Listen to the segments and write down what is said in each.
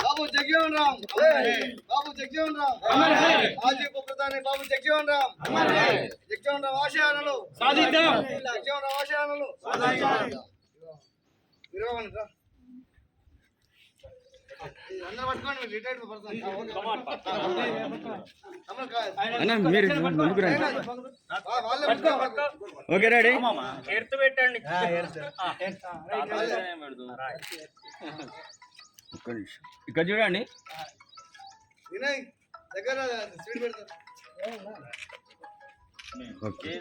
బాబు జగజీవన్ రామ్ బాబు జగజీవన్ రామ్ మాజీ ఉప ప్రధాని బాబు జగజీవన్ రామ్ జగజీవన్ రామ్ ఆశయాలను జగజీవన్ రామ్ ఆశయాలను విరవమని రా. ఈ అందరూ పట్టుకోండి మీరు రిటైర్డ్ పర్సన్ తమ్ముడు కా- అన్న మీరు ముందుకు రండి వా- పట్టుకో. Okay ready? ఎడుతు పెట్టండి. ఒక్క నిమిషం. ఇక్కడ చూడండి. వినయ్ దగ్గర స్వీట్ ఓకే.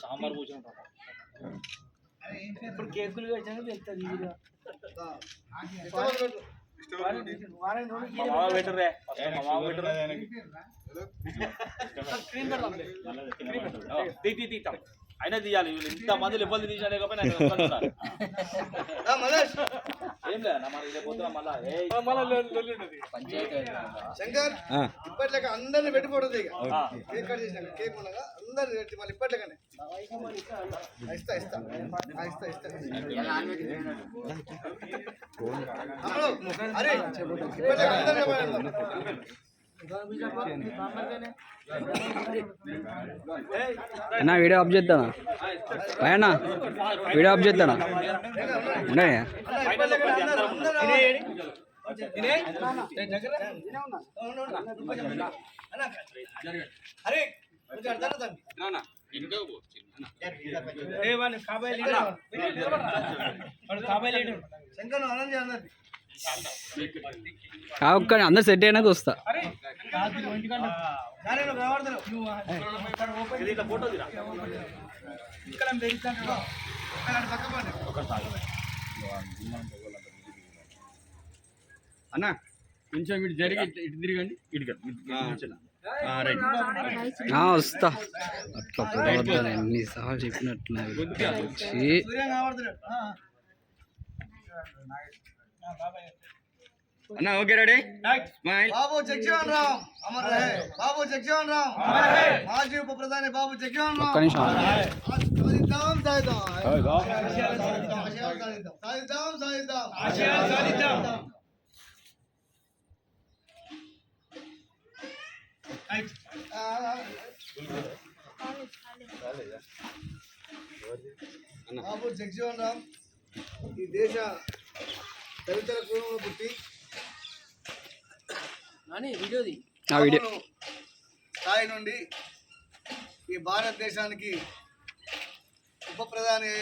సాంబార్ కూర్చొని ఇప్పుడు కేకులు వచ్చాక తెలుస్తుంది పెట్టరే అయినా తీయాలి. వీళ్ళు ఇంత మంది ఇబ్బంది తీసా లేకపోయినా ఏం లేదు నా మరి రేపు పొద్దున మళ్ళా. ఏయ్, శంకర్ ఆ, ఇప్పట్లేక అందరిని పెట్టిపోతుంది ఇక. కేక్ కట్ కేక్ ఉండగా అందరిని పెట్టి మళ్ళీ ఇప్పట్లేకనే. ఇస్తా ఇస్తా. ఇస్తా ఇస్తా. అమ్మడు, అరే ఇప్పట్లేక అందరిని పెట్టండి. అన్న వీడియో ఆఫ్ చేద్దానా అన్న వీడియో ఆఫ్ చేద్దానా ఉన్నాయా. అరే కొంచెం అర్థం అవుతుంది. శంకర్ నువ్వు ఆనంద్ అందరిది ఆ ఒక్క అందరు సెట్ అయినాక వస్తా. అన్న కొంచెం ఇటు జరిగి ఇటు తిరగండి. ఇటు వస్తా. అట్లా పొడవద్దని ఎన్నిసార్లు చెప్పినట్టు వచ్చి సూర్యం కనబడుతున్నాడు ఆ. అన్న okay ready smile Babu Jagjivan Ram Amar రహే బాబు జగజీవన్ రామ్ మాజీ ఉప ప్రధాని బాబు జగజీవన్ ఒక్క రామ్ నిమిషం సాధిద్దాం సాధిద్దాం ఆశయాలు సాధిద్దాం సాధిద్దాం సాధిద్దాం ఆ, ఆ. బాబు జగజీవన్ రామ్ ఈ దేశ దళితుల కుటుంబంలో పుట్టి ఆ వీడియో. స్థాయి నుండి ఈ భారతదేశానికి ఉప ప్రధాని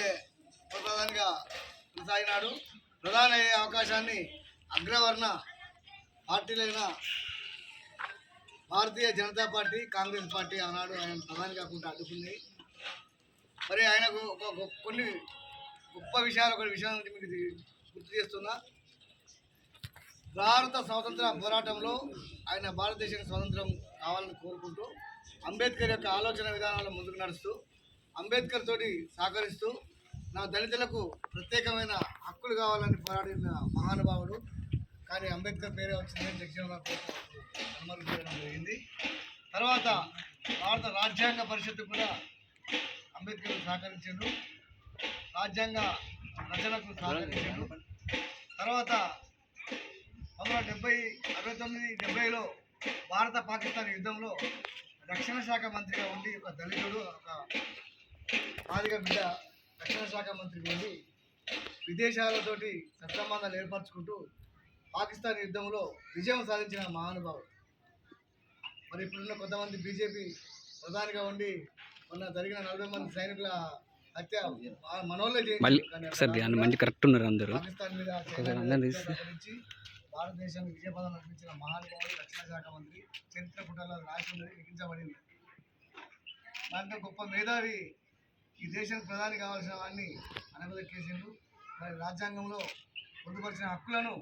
ఉప ప్రధానిగా కొనసాగినాడు. ప్రధాని అయ్యే అవకాశాన్ని అగ్రవర్ణ పార్టీలైన భారతీయ జనతా పార్టీ కాంగ్రెస్ పార్టీ ఆనాడు ఆయన ప్రధాని కాకుండా అడ్డుకున్నాయి మరి ఆయనకు ఒక కొన్ని గొప్ప విషయాలు ఒక విషయం మీకు గుర్తు చేస్తున్నా. భారత స్వాతంత్ర పోరాటంలో ఆయన భారతదేశానికి స్వాతంత్రం కావాలని కోరుకుంటూ అంబేద్కర్ యొక్క ఆలోచన విధానాలు ముందుకు నడుస్తూ అంబేద్కర్ తోటి సహకరిస్తూ నా దళితులకు ప్రత్యేకమైన హక్కులు కావాలని పోరాడిన మహానుభావుడు. కానీ అంబేద్కర్ పేరే వచ్చిందని జగజీవన్ చేయడం జరిగింది. తర్వాత భారత రాజ్యాంగ పరిషత్తు కూడా అంబేద్కర్ సహకరించాడు. రాజ్యాంగ రచనకు సహకరించాడు. తర్వాత వందల డెబ్బై అరవై తొమ్మిది డెబ్బైలో భారత పాకిస్తాన్ యుద్ధంలో రక్షణ శాఖ మంత్రిగా ఉండి ఒక దళితుడు ఒక మాదిగ బిడ్డ రక్షణ శాఖ మంత్రిగా ఉండి విదేశాలతోటి సత్సంబంధాలు ఏర్పరచుకుంటూ పాకిస్తాన్ యుద్ధంలో విజయం సాధించిన మహానుభావుడు. మరి ఇప్పుడున్న కొంతమంది బీజేపీ ప్రధానిగా ఉండి మొన్న జరిగిన నలభై మంది సైనికుల హత్య మనోళ్ళే అందరూ. పాకిస్తాన్ మీద భారతదేశానికి విజయపదం నడిపించిన మహానుభావుడు రక్షణ శాఖ మంత్రి చరిత్ర పుటల్లో రాష్ట్రంలో లిఖించబడింది. దాంట్లో గొప్ప మేధావి ఈ దేశానికి ప్రధాని కావాల్సిన వాడిని అనగదొక్కేసిండు. మరి రాజ్యాంగంలో పొందుపరిచిన హక్కులను